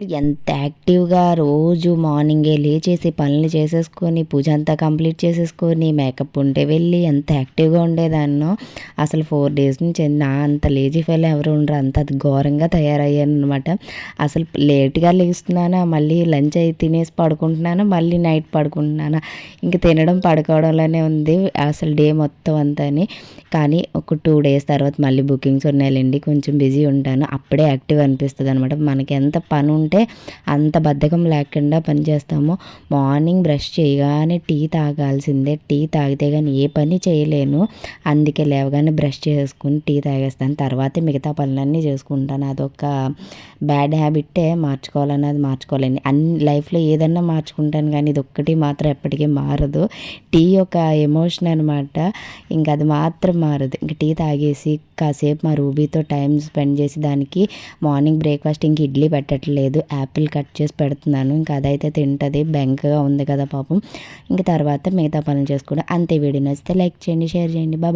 ఎంత యాక్టివ్గా రోజు మార్నింగే లేచేసి పనులు చేసేసుకొని పూజ అంతా కంప్లీట్ చేసేసుకొని మేకప్ ఉంటే వెళ్ళి ఎంత యాక్టివ్గా ఉండేదాన్నో. అసలు ఫోర్ డేస్ నుంచి నా అంత లేజీ ఫెయిల్ ఎవరు ఉండరు. అంత ఘోరంగా తయారయ్యాను అనమాట అసలు లేట్గా లేస్తున్నానా మళ్ళీ లంచ్ అయి తినేసి పడుకుంటున్నాను మళ్ళీ నైట్ పడుకుంటున్నాను? ఇంక తినడం పడుకోవడంలోనే ఉంది అసలు డే మొత్తం అంతని. కానీ ఒక టూ డేస్ తర్వాత మళ్ళీ బుకింగ్స్ ఉన్నాయండి కొంచెం బిజీ ఉంటాను. అప్పుడే యాక్టివ్ అనిపిస్తుంది అనమాట మనకి ఎంత పని అంటే అంత బద్ధకం లేకుండా పనిచేస్తాము మార్నింగ్ బ్రష్ చేయగానే టీ తాగాల్సిందే. టీ తాగితే కానీ ఏ పని చేయలేను. అందుకే లేవగానే బ్రష్ చేసుకుని టీ తాగేస్తాను. తర్వాత మిగతా పనులన్నీ చేసుకుంటాను. అదొక బ్యాడ్ హ్యాబిట్టే మార్చుకోవాలన్నది మార్చుకోలేని. అన్ని లైఫ్లో ఏదన్నా మార్చుకుంటాను కానీ ఇది ఒక్కటి మాత్రం ఎప్పటికీ మారదు. టీ ఒక ఎమోషన్ అనమాట ఇంకా అది మాత్రం మారదు. ఇంక టీ తాగేసి కాసేపు మా రూబీతో టైం స్పెండ్ చేసి దానికి మార్నింగ్ బ్రేక్ఫాస్ట్ ఇంక ఇడ్లీ పెట్టట్లేదు. యాపిల్ కట్ చేసి పెడుతున్నాను. ఇంకా అదైతే తింటుంది బెంకగా ఉంది కదా పాపం. ఇంకా తర్వాత మిగతా పనులు చేసుకుంటే. అంతే వీడియో నచ్చితే లైక్ చేయండి షేర్ చేయండి. బాబా